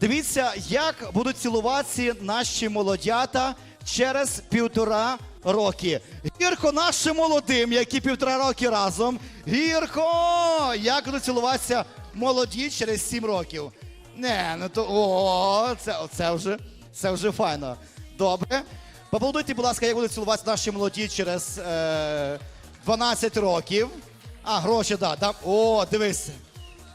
Дивіться, як будуть цілуватися наші молодята через півтора роки. Гірко нашим молодим, які півтора роки разом. Гірко! Як будуть цілуватися молоді через сім років. Не, ну то о, це, це вже це вже файно. Добре. Поаплодуйте, будь ласка, як будуть цілуватися наші молоді через е, 12 років. А, гроші, да, да. О, дивись.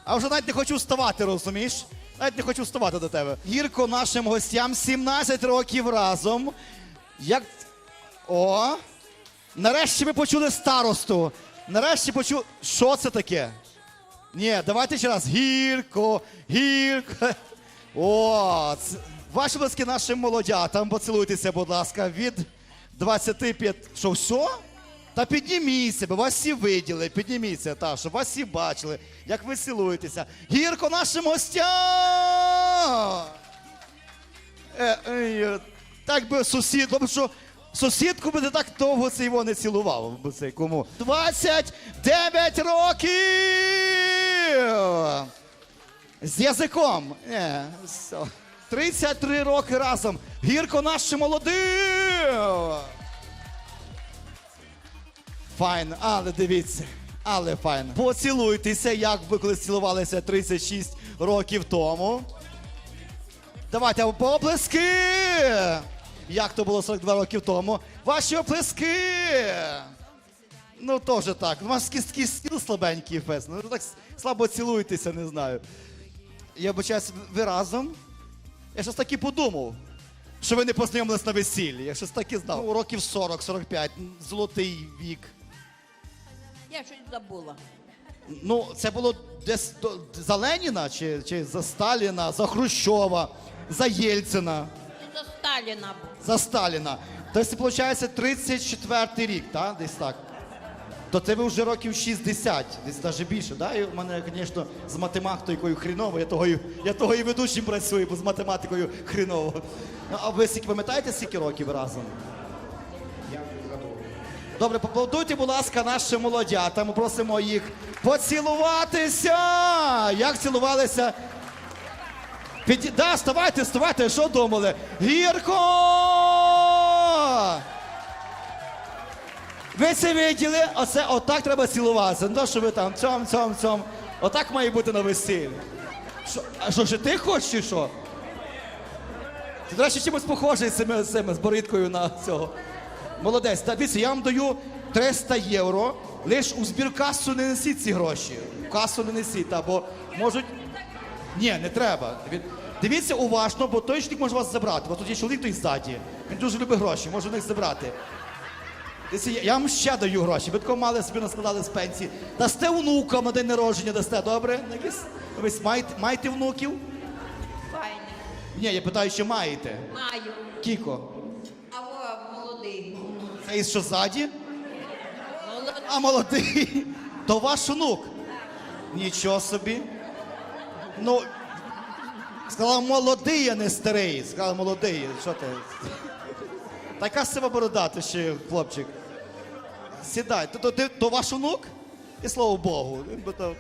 А вже навіть не хочу вставати, розумієш? Навіть не хочу вставати до тебе. Гірко нашим гостям 17 років разом. Як. О! Нарешті ми почули старосту. Нарешті почули. Що це таке? Ні, давайте ще раз. Гірко, гірко. О, це... ваші близькі нашим молодятам. Поцілуйтеся, будь ласка, від 25. Що, все? Та підніміться, бо вас всі виділи. Підніміться, та, щоб вас всі бачили, як ви цілуєтеся. Гірко нашим гостям! Е, е, е, так би сусід, тому що сусідку би не так довго цей його не цілував. би Цей кому. 29 років! З язиком. Не, все. 33 роки разом. Гірко наші молоді! Файно, але дивіться. Але файно. Поцілуйтеся, як ви колись цілувалися 36 років тому. Давайте оплески! Як то було 42 років тому? Ваші оплески! Ну, теж так. У вас такий стіл слабенький фест. Ну, так слабо цілуєтеся, не знаю. Я вибачаюсь, ви разом? Я щось таки подумав, що ви не познайомились на весіллі. Я щось таки знав. Ну, років 40-45, золотий вік. Я щось забула. Ну, це було десь до, за Леніна чи, чи за Сталіна, за Хрущова, за Єльцина, За Сталіна був. за Сталіна. Тобто, виходить, 34-й рік, так? Десь так. То це ви вже років 60, десь навіть більше, да? І в мене, звісно, з математикою хріново, я того, і, я того і ведучим працюю, бо з математикою хріново. Ну, а ви скільки пам'ятаєте, скільки років разом? Добре, поаплодуйте, будь ласка, нашим молодятам. Ми просимо їх поцілуватися. Як цілувалися? Піді... Да, вставайте, вставайте, що думали? Гірко! Ви це виділи? Оце отак треба цілуватися. Не то, що ви там цьом, цьом, цьом. Отак має бути на весіллі. Що, а що, ще ти хочеш чи що? Ти, до речі, чимось похожий з цими з борідкою на цього. Молодець. Та дивіться, я вам даю 300 євро. Лиш у збіркасу не несіть ці гроші. В касу не несіть, або можуть. Ні, не треба. Дивіться уважно, бо той чоловік може вас забрати. Бо тут є чоловік той ззаді. Він дуже любить гроші, може в них забрати. Я- вам ще даю гроші. Ви тако мали собі наскладали з пенсії. Дасте внукам на день народження, дасте, добре? Якісь- Ви маєте, маєте внуків? Файний. Ні, я питаю, чи маєте. Маю. Кіко. А молодий. Із що ззаді? А молодий, то ваш онук. Нічого собі. Ну, сказала молодий, а не старий. Сказала молодий. Що ти? Така сива борода, ти ще хлопчик. Сідай. То, то, ти- то ваш онук? І слава Богу. То.